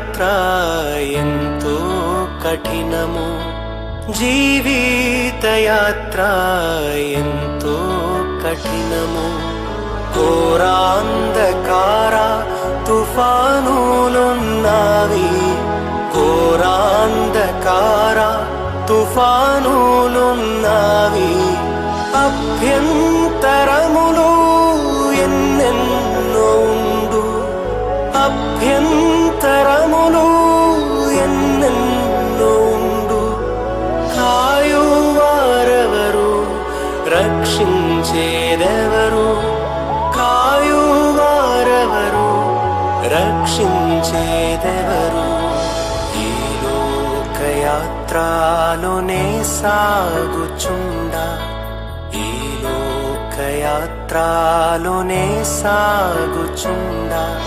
యాత్ర ఎంతో కఠినము జీవిత యాత్ర ఎంతో కఠినము ఘోరాంధకార తుఫానులున్నవి ఘోరాంధకార తుఫానులున్నవి అభ్యంతరములు యాత్రలోనే సాగుచుండ. ఈ లోకయాత్రలోనే సాగుచుండా.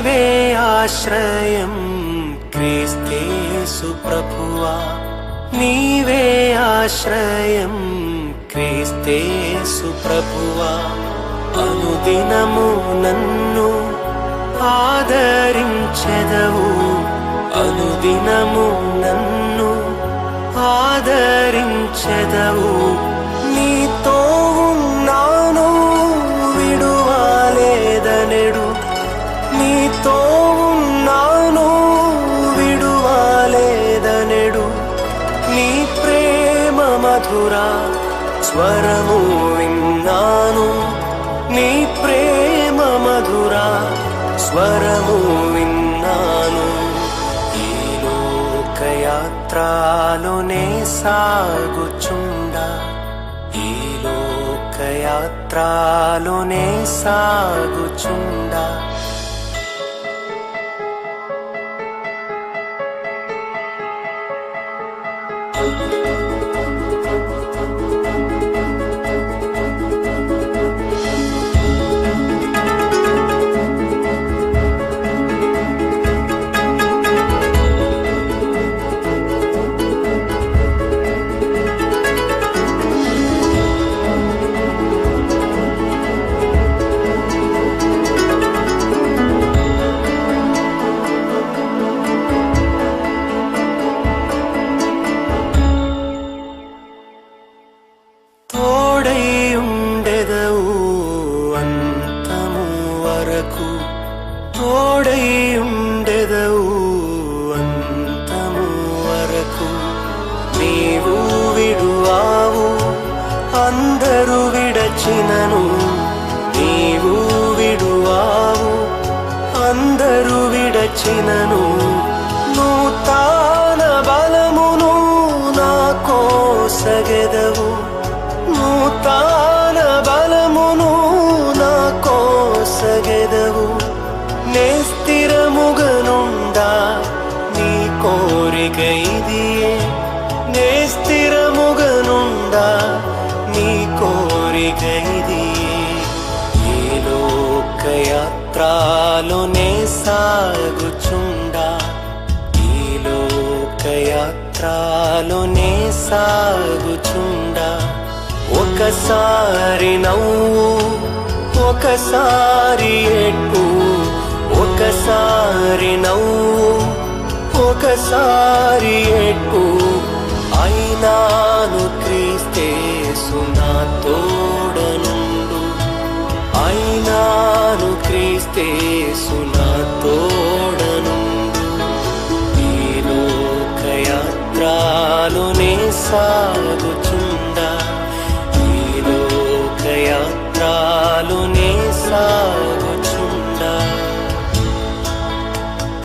నీవే ఆశ్రయం క్రీస్తేసు ప్రభువా. నీవే ఆశ్రయం క్రీస్తేసు ప్రభువా. అనుదినము నన్ను ఆదరించెదవు. అనుదినము నన్ను ఆదరించెదవు. మధుర స్వరము విన్నాను. నీ ప్రేమ మధుర స్వరము విన్నాను. ఈ లోకయాత్రలోనే సాగుచుండా. ఈ లోకయాత్రలోనే సాగుచుండా. తోడై ఉండెదవు అంతము వరకు నీవు విడువావు అందరూ విడచినను నీవు విడువావు అందరూ విడచినను నూతన బలమును నా కోసగెదవు నీదియే నే స్థిరముగనుండా నీ కోరిక ఇదియే ఏ లోకయాత్రలో నే సాగుచుండా? ఈ లోకయాత్రలో నే సాగుచుండా? ఒకసారి నవ్వు ఒకసారి ఎట్టు ఒకసారి నవ్వు. ఒకసారి ఎట్టు అయినాను క్రీస్తేసు నా తోడనుండు. అయినాను క్రీస్తేసు నా తోడనుండు. ఈ లోకయాత్రలోనే నే సాగుచు